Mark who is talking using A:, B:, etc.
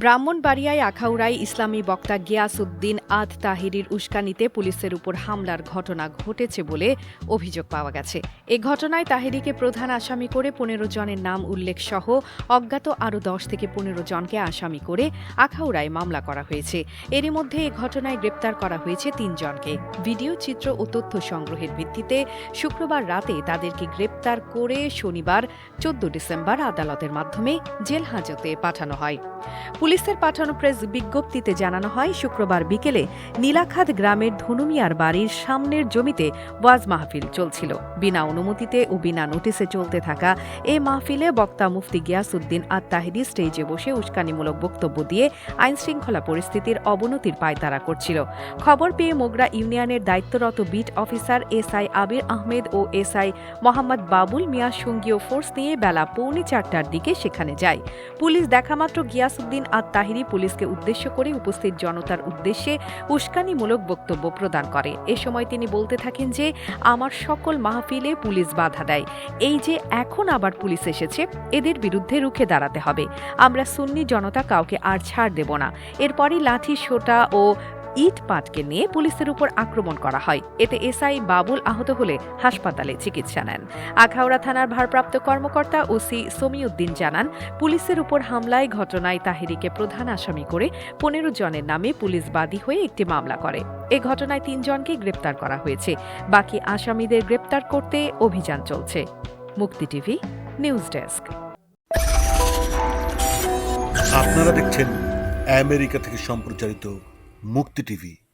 A: ব্রাহ্মণবাড়িয়ায় আখাউড়ায় ইসলামী বক্তা গিয়াসউদ্দিন আদ তাহিরির উস্কানিতে পুলিশের উপর হামলার ঘটনা ঘটেছে বলে অভিযোগ পাওয়া গেছে। এ ঘটনায় তাহিরিকে প্রধান আসামি করে পনেরো জনের নাম উল্লেখ সহ অজ্ঞাত আরও দশ থেকে পনেরো জনকে আসামি করে আখাউড়ায় মামলা করা হয়েছে। এরই মধ্যে এ ঘটনায় গ্রেপ্তার করা হয়েছে তিনজনকে ভিডিও, চিত্র ও তথ্য সংগ্রহের ভিত্তিতে শুক্রবার রাতে তাদেরকে গ্রেপ্তার করে শনিবার, চোদ্দ ডিসেম্বর আদালতের মাধ্যমে জেল হাজতে পাঠানো হয়। পুলিশের পাঠানো প্রেস বিজ্ঞপ্তিতে জানানো হয়, শুক্রবার বিকেলে নীলাখাত গ্রামের ধনুমিয়ার বাড়ির সামনের জমিতে ওয়াজ মাহফিল চলছিল। বিনা অনুমতিতে ও বিনা নোটিসে চলতে থাকা এই মাহফিলে বক্তা মুফতি গিয়াসউদ্দিন আত তাহিরি স্টেজে বসে উস্কানিমূলক বক্তব্য দিয়ে আইনশৃঙ্খলা পরিস্থিতির অবনতির পায়তারা করছিল। খবর পেয়ে মোগরা ইউনিয়নের দায়িত্বরত beat officer SI Abir Ahmed ও এসআই মোহাম্মদ বাবুল মিয়া সঙ্গীয় ফোর্স নিয়ে বেলা পৌনে চারটার দিকে সেখানে যায়। পুলিশ দেখামাত্র গিয়াসউদ্দিন আত তাহিরি পুলিশকে উদ্দেশ্য করে উপস্থিত জনতার উদ্দেশ্যে উস্কানিমূলক বক্তব্য প্রদান করে। এ সময় তিনি বলতে থাকেন যে, আমার সকল মাহফিলে পুলিশ বাধা দেয়। এই যে এখন আবার পুলিশ এসেছে, এদের বিরুদ্ধে রুখে দাঁড়াতে হবে। আমরা সুন্নি জনতা কাউকে আর ছাড় দেব না। এরপরই লাঠি, সোটা ও ইট পাটকে নিয়ে পুলিশের উপর আক্রমণ করা হয়। এতে এসআই বাবুল আহত হলে হাসপাতালে চিকিৎসা নেন। আখাউড়া থানার ভারপ্রাপ্ত কর্মকর্তা ওসি সমিউদ্দিন জানান, পুলিশের উপর হামলায় ঘটনায় তাহিরিকে প্রধান আসামি করে পনেরো জনের নামে পুলিশ বাদী হয়ে একটি মামলা করে। এ ঘটনায় তিনজনকে গ্রেপ্তার করা হয়েছে। বাকি আসামিদের গ্রেপ্তার করতে অভিযান চলছে। মুক্তি টিভি, নিউজ ডেস্ক।
B: আপনারা দেখছেন আমেরিকা থেকে সম্প্রচারিত মুক্তি টিভি।